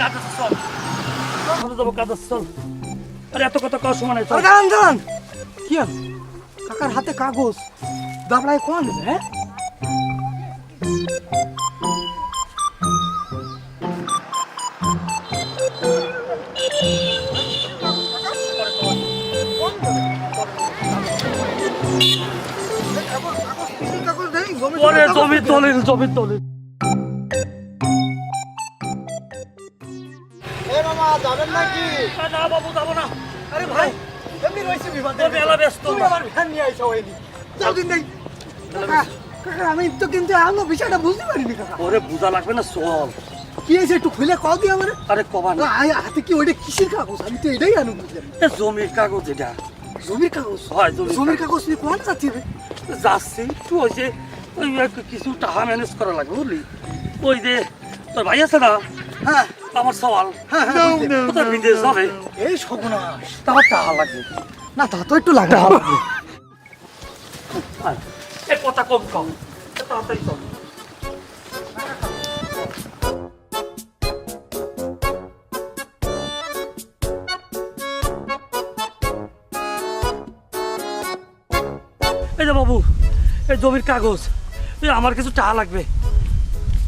কাজ আছে চল। চল যাব কাজ আছে চল। আরে এত কথা কওয়ার সময় নাই চল। দাঁড়ান দাঁড়ান। কি হল কাকার হাতে কাগজ। দাবড়ায় কোন হ্যাঁ? ওরে জমি দলিল জমি দলিল। না বাবু যাব না। আরে ভাই এমনি রয়েছে বিপদে। মেলা ব্যস্ত। তুমি আমার ভ্যান নিয়ে আইসা হয়নি যাও দিন নেই কাকা কাকা আমি তো কিন্তু এখনও বিষয়টা বুঝতে পারিনি কাকা। ওরে বুঝা লাগবে না চল। কি হয়েছে একটু খুলে কল দিয়ে আমার। আরে কবা না। হাতে কি ওইটা কিসের কাগজ? আমি তো এটাই আনো বুঝলাম। জমির কাগজ এটা। জমির কাগজ? হয় জমির কাগজ। নিয়ে কোন যাচ্ছি রে? যাচ্ছি একটু ওই যে ওই এক কিছু টাকা ম্যানেজ করা লাগবে বুঝলি? ওই যে তোর ভাই আছে না? হ্যাঁ। আমার সওয়াল। হ্যাঁ হ্যাঁ। কোথায় বিদেশ যাবে? এই সর্বনাশ। তার টাকা লাগবে। না তা তো একটু লাগে এ কথা কম কম। তাড়াতাড়ি চল এই যে বাবু এই জমির কাগজ। আমার কিছু টাকা লাগবে।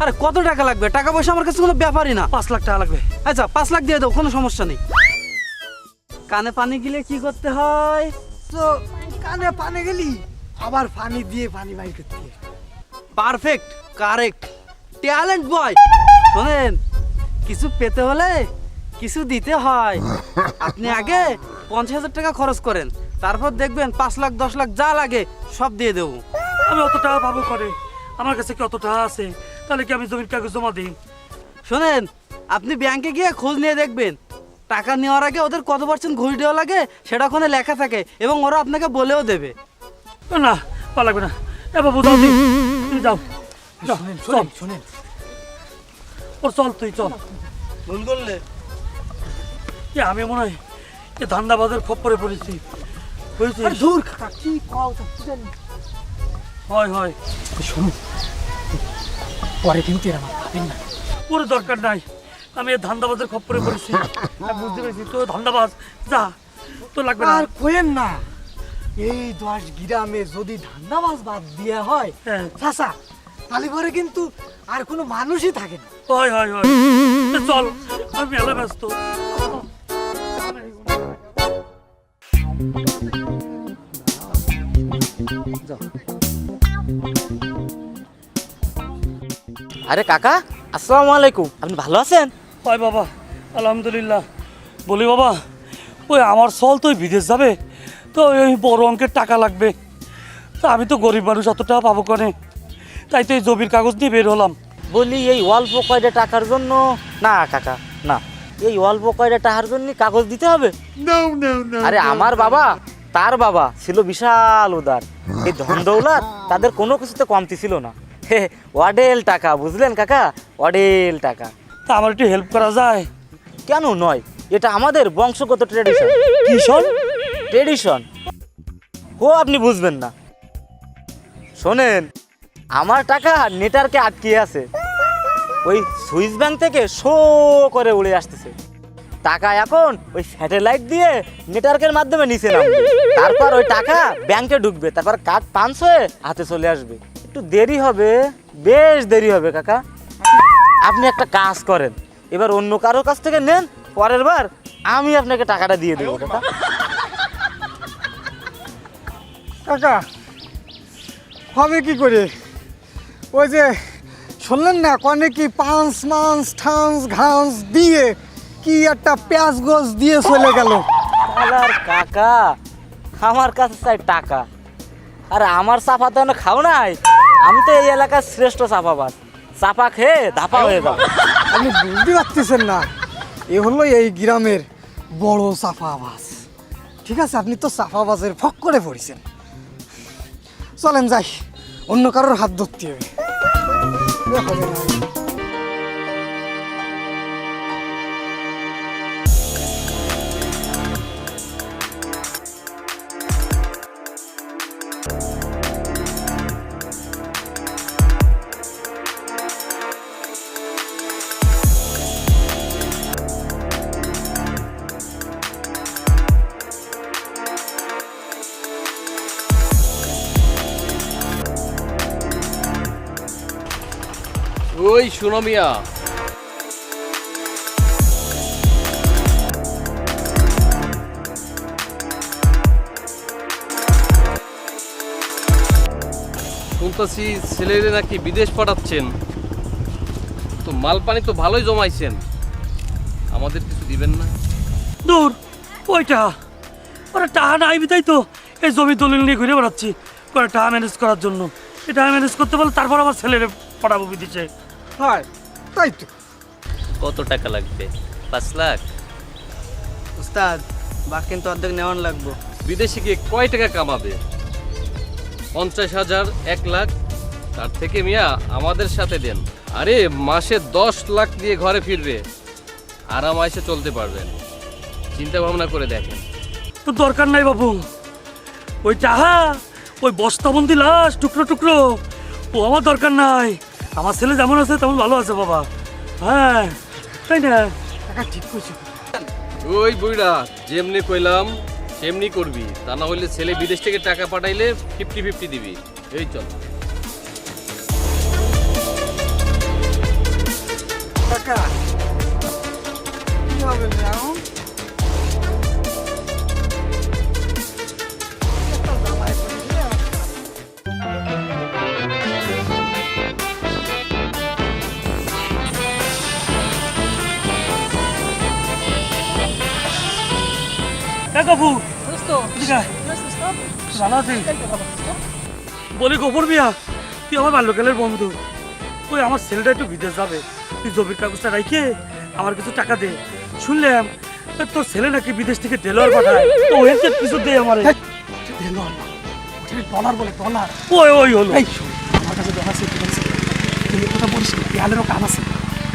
আরে, কত টাকা লাগবে? টাকা পয়সা আমার কাছে কোনো ব্যাপারই না। পাঁচ লাখ টাকা লাগবে। আচ্ছা পাঁচ লাখ দিয়ে দাও, কোনো সমস্যা নেই। কানে পানি গিলে কি করতে হয়? তো, কানে পানি গেলি, আবার পানি দিয়ে পানি বাইর করতে পারফেক্ট, কারেক্ট। ট্যালেন্ট বয়। শোনেন, কিছু পেতে হলে কিছু দিতে হয়। আপনি আগে পঞ্চাশ হাজার টাকা খরচ করেন। তারপর দেখবেন পাঁচ লাখ, দশ লাখ যা লাগে সব দিয়ে দেবো। আমি অত টাকা পাবো করে আমার কাছে কি অত টাকা আছে? তাহলে কি আমি জমির কাগজ জমা দিই? শোনেন আপনি ব্যাংকে গিয়ে খোঁজ নিয়ে দেখবেন। টাকা নেওয়ার আগে ওদের কত পার্সেন্ট ঘুষ দেওয়া লাগে সেটা ওখানে লেখা থাকে এবং ওরা আপনাকে বলেও দেবে। না ভালো লাগবে না। এ বাবু যাও তুই। তুমি যাও। চল শোনেন শোনেন ওর চল তুই চল। ভুল করলে? এ আমি মনে হয় এ ধান্দাবাজের খপ্পরে পড়েছি। বুঝেছিস? দূর কাকা কি কি হয় হয়। শুনুন পরে কিন্তু এরা আমার না। পুরো দরকার নাই। আমি ধান্দাবাজের খপ্পরে পড়েছি। বুঝতে পেরেছি তো ধান্দাবাজ যা তো লাগবে আর কোয়েন না। এই দশ গ্রামে যদি ধান্দাবাজ বাদ হয় হ্যাঁ। চাচা তাহলে পরে কিন্তু আর কোনো মানুষই থাকে না। হয় হয় হয়। চল আমি মেলা ব্যস্ত। আরে কাকা আসসালামু আলাইকুম। আপনি ভালো আছেন? হয় বাবা আলহামদুলিল্লাহ। বলি বাবা ওই আমার সল তো ওই বিদেশ যাবে তো ওই বড় অঙ্কের টাকা লাগবে। তা আমি তো গরিব মানুষ অত টাকা পাবো কনে? তাই তো এই জমির কাগজ নিয়ে বের হলাম। বলি এই অল্প কয়টা টাকার জন্য না কাকা না। এই অল্প কয়টা টাকার জন্য কাগজ দিতে হবে? আরে আমার বাবা তার বাবা ছিল বিশাল উদার। এই ধন দৌলত তাদের কোনো কিছুতে কমতি ছিল না। হে ওয়াডেল টাকা বুঝলেন কাকা? ওয়াডেল টাকা। তা আমার একটু হেল্প করা যায়। কেন নয়? এটা আমাদের বংশগত ট্রেডিশন কিশোর ট্রেডিশন ও আপনি বুঝবেন না। শোনেন আমার টাকা নেটারকে আটকে আছে। ওই সুইস ব্যাংক থেকে শো করে উড়ে আসতেছে। টাকা এখন ওই স্যাটেলাইট দিয়ে নেটওয়ার্কের মাধ্যমে নিচে নামবে। তারপর ওই টাকা ব্যাংকে ঢুকবে। তারপর কার্ড পাঞ্চ হয়ে হাতে চলে আসবে। একটু দেরি হবে বেশ দেরি হবে কাকা। আপনি একটা কাজ করেন এবার অন্য কারোর কাছ থেকে নেন পরের বার আমি আপনাকে টাকাটা দিয়ে দেবো কাকা। কাকা হবে কি করে? ওই যে শুনলেন না কনে কি পাঁচ মাস ঠান্স ঘাস দিয়ে কি একটা পেঁয়াজ গোছ দিয়ে চলে গেল? কাকা আমার কাছে চাই টাকা। আর আমার চাপা তো এখনও খাও নাই। আমি তো এই এলাকার শ্রেষ্ঠ চাপাবাজ। চাপা খেয়ে ধাপা হয়ে যাব। আপনি বুঝতে পারতেছেন না। এ হলো এই গ্রামের বড় চাফাবাজ ঠিক আছে, আপনি তো চাফাবাজের ফক করে পড়েছেন। চলেন যাই, অন্য কারোর হাত ধরতে হবে। হবে শুনো মিয়া। শুনতেছি ছেলেরে নাকি বিদেশ পাঠাচ্ছেন। তো মাল পানি তো ভালোই জমাইছেন। আমাদের কিছু দিবেন না? দূর, ওইটা। ওরা টাকা নাই বিতাই তো। এই জমি দলিল নিয়ে ঘুরে বেড়াচ্ছি। করে টাকা ম্যানেজ করার জন্য। এই টাকা ম্যানেজ করতে পারলে তারপর আবার ছেলেরে পড়াবো বিদেশে। হয়। তাই তো। কত টাকা লাগবে? পাঁচ লাখ? উস্তাদ বাক কিন্তু অর্ধেক নেওয়ান লাগবো। বিদেশে গিয়ে কয় টাকা কামাবে? পঞ্চাশ হাজার এক লাখ? তার থেকে মিয়া আমাদের সাথে দেন। আরে মাসে দশ লাখ দিয়ে ঘরে ফিরবে। আরামাইসে চলতে পারবেন। চিন্তা ভাবনা করে দেখেন। তো দরকার নাই বাবু। ওই টাহা ওই বস্তাবন্দি লাশ টুকরো টুকরো ও আমার দরকার নাই। আমার ছেলে যেমন আছে তেমন ভালো আছে বাবা। হ্যাঁ তাই না? টাকা ঠিক কইছো। ওই বুইড়া যেমনি কইলাম সেমনি করবি। তা না হইলে ছেলে বিদেশ থেকে টাকা পাঠাইলে ফিফটি ফিফটি দিবি। এই চল। টাকা কি হবে আয়। ভালো আছিস বলি গোবর মিয়া তুই আমার বাল্যকালের বন্ধু। ওই আমার ছেলেটা একটু বিদেশ যাবে। তুই জমির কাগজটা রাইখে আমার কিছু টাকা দে। শুনলাম তোর ছেলে নাকি বিদেশ থেকে ডেলোয়ার পাঠায়। তো কিছু দে আমার। ডলার ডলার বলে ডলার ওই ওই হলো। আমার কাছে ডলার আছে ঠিক আছে। কথা বলিস না দেয়ালেরও কান আছে।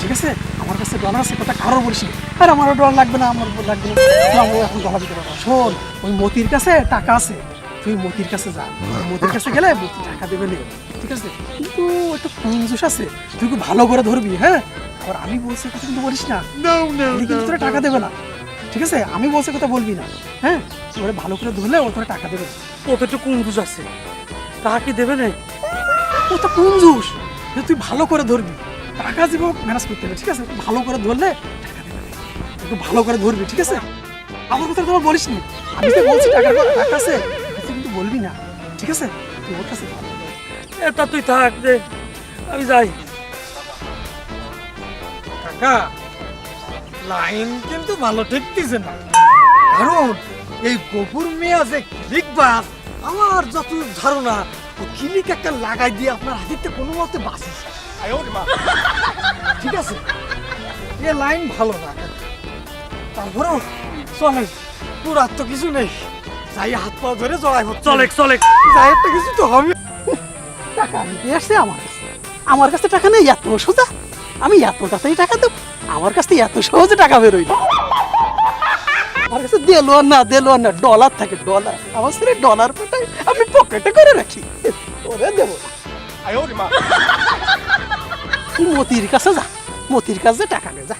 ঠিক আছে? আমার কাছে ডলার আছে কথা কারও বলিস আর আমারও ডলার লাগবে না আমার লাগবে না। ও এখন ডলার দিতে পারব। শোন ওই মতির কাছে টাকা আছে তুই মতির কাছে যা। মতির কাছে গেলে মতি টাকা দেবে না ঠিক আছে? কিন্তু একটা কুঞ্জুস আছে তুই খুব ভালো করে ধরবি হ্যাঁ? আর আমি বলছি কথা কিন্তু বলিস না। কিন্তু তোরা টাকা দেবে না ঠিক আছে? আমি বলছি কথা বলবি না হ্যাঁ? ওরা ভালো করে ধরলে ও তোরা টাকা দেবে। ও তো একটু কুঞ্জুস আছে। টাকা কি দেবে না? ও তো কুঞ্জুস তুই ভালো করে ধরবি। টাকা দিব, ম্যানেজ করতে হবে, ঠিক আছে? ভালো করে ধরলে একটু ভালো করে ধরবি, ঠিক আছে? আমার কথা তোমার বলিস নি। আমি তো বলছি টাকার টাকা আছে, তুই কিন্তু বলবি না, ঠিক আছে? তুই ওর কাছে এটা তুই থাক, দে। আমি যাই। কাকা, লাইন কিন্তু ভালো ঠেকতেছে না। কারণ, এই গোপুর মেয়ে যে ক্লিক বাস, আমার যত ধারণা, ও ক্লিক একটা লাগাই দিয়ে আপনার হাতিতে কোনো মতে বাঁচিস ঠিক আছে? এ লাইন ভালো না। তারপরেও চলেন পুরার তো কিছু নেই। যাই হাত পা ধরে জড়াই হচ্ছে। চলেক চলেক যাই একটা কিছু তো হবে। টাকা নিতে আসছে আমার কাছে। আমার কাছে টাকা নেই এত সোজা। আমি এত টাকাই টাকা দেবো। আমার কাছে এত সহজে টাকা বেরোই আমার কাছে দেলো না দেলো না ডলার থাকে ডলার। আমার ছেলে ডলার পাঠায় আমি পকেটে করে রাখি। ওরে দেবো। না। তুই মতির কাছে যা মতির কাছে টাকা নে যা।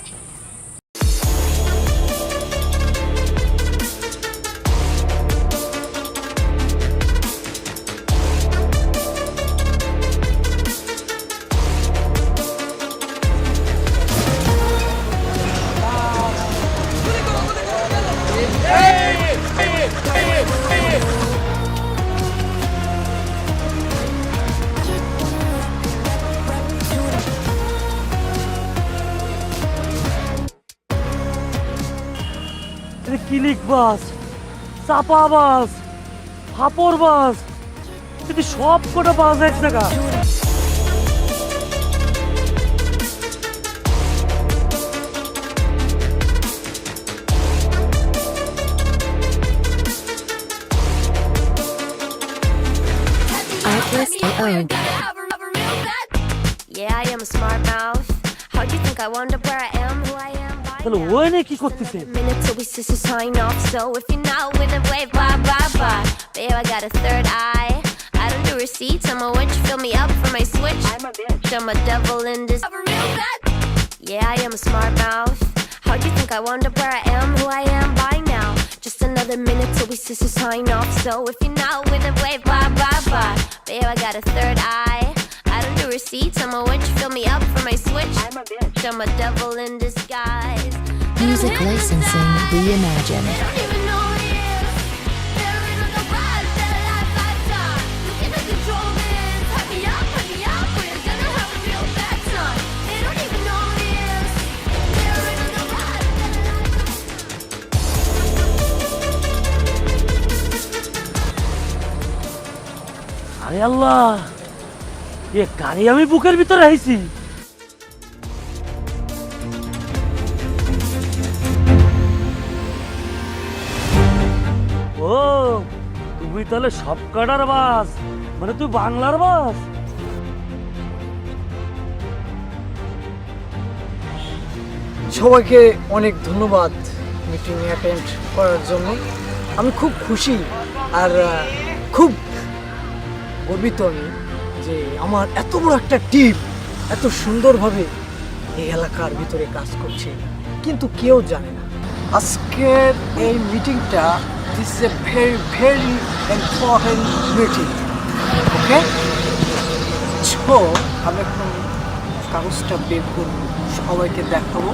ক্লিক বাস চাপা বাস হাপড় বাস কিন্তু সব কটা বাস এক জায়গা. Yeah, I am a smart mouth. How do you think I wound up where I am, who I am? by তাহলে now? ওই নে কি করতেছে minute till we sister sign off. So if you're not with it, wave bye bye bye. Babe, I got a third eye. I don't do receipts. I'm a witch. Fill me up for my switch. I'm a bitch. I'm a devil in this. Yeah, I am a smart mouth. How do you think I wound up where I am, who I am by now? Just another minute till we sister sign off. So if you're not with it, wave bye bye bye. Babe, I got a third eye. I don't do receipts. I'm a witch. Fill me up for my switch. I'm a bitch. I'm a devil in disguise. Music licensing reimagined. They don't even know what it is. They're in on the ride, their life lifetime. You cannot control this. Hype me up, hype me up, or you're gonna have a real bad time. They don't even know what it is. They're in on the ride, their life আরে আল্লাহ এ কারি আমি বুকের ভিতরে আইছি তাহলে সব কাটার বাস? মানে তুই বাংলার বাস? সবাইকে অনেক ধন্যবাদ মিটিং অ্যাটেন্ড করার জন্য। আমি খুব খুশি আর খুব গর্বিত আমি যে আমার এত বড় একটা টিম এত সুন্দরভাবে এই এলাকার ভিতরে কাজ করছে। কিন্তু কেউ জানে না। আজকের এই মিটিংটা this a very very important meeting okay so আমি এখন কাগজটা বের করব, সবাইকে দেখাবো।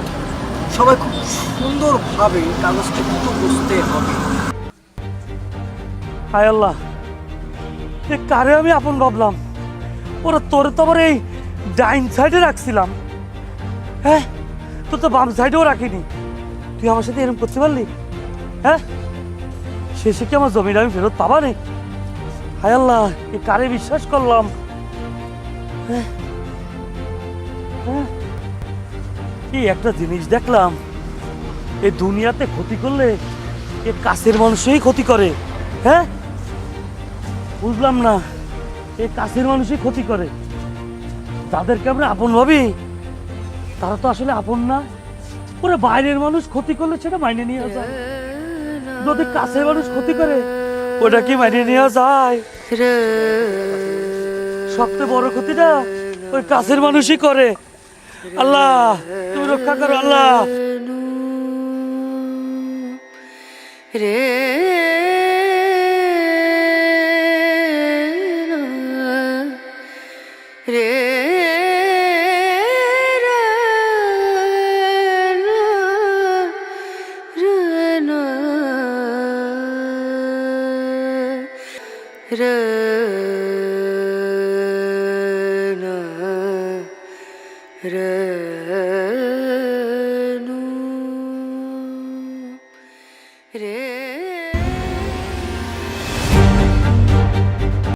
সবাই খুব সুন্দরভাবে কাগজটা কিন্তু বুঝতে হবে। হায় আল্লাহ, এ কারে আমি আপন ভাবলাম? ওরা তোরে তো আবার এই ডাইন সাইডে রাখছিলাম। হ্যাঁ তোর তো বাম সাইডেও রাখিনি। তুই আমার সাথে এরকম করতে পারলি? হ্যাঁ? শেষে কি আমার জমিটা আমি ফেরত পাবা নে হায় আল্লাহ, এ কারে বিশ্বাস করলাম? হ্যাঁ হ্যাঁ। এই একটা জিনিস দেখলাম এই দুনিয়াতে ক্ষতি করলে এ কাছের মানুষই ক্ষতি করে হ্যাঁ? বুঝলাম না, এ কাছের মানুষই ক্ষতি করে। যাদেরকে আমরা আপন ভাবি, তারা তো আসলে আপন না। ওরা বাইরের মানুষ ক্ষতি করলে সেটা মাইনে নিয়ে যায় যদি কাছের মানুষ ক্ষতি করে ওটা কি মানিয়ে নেওয়া যায়? সবচেয়ে বড় ক্ষতিটা ওই কাছের মানুষই করে। আল্লাহ তুমি রক্ষা করো আল্লাহ। re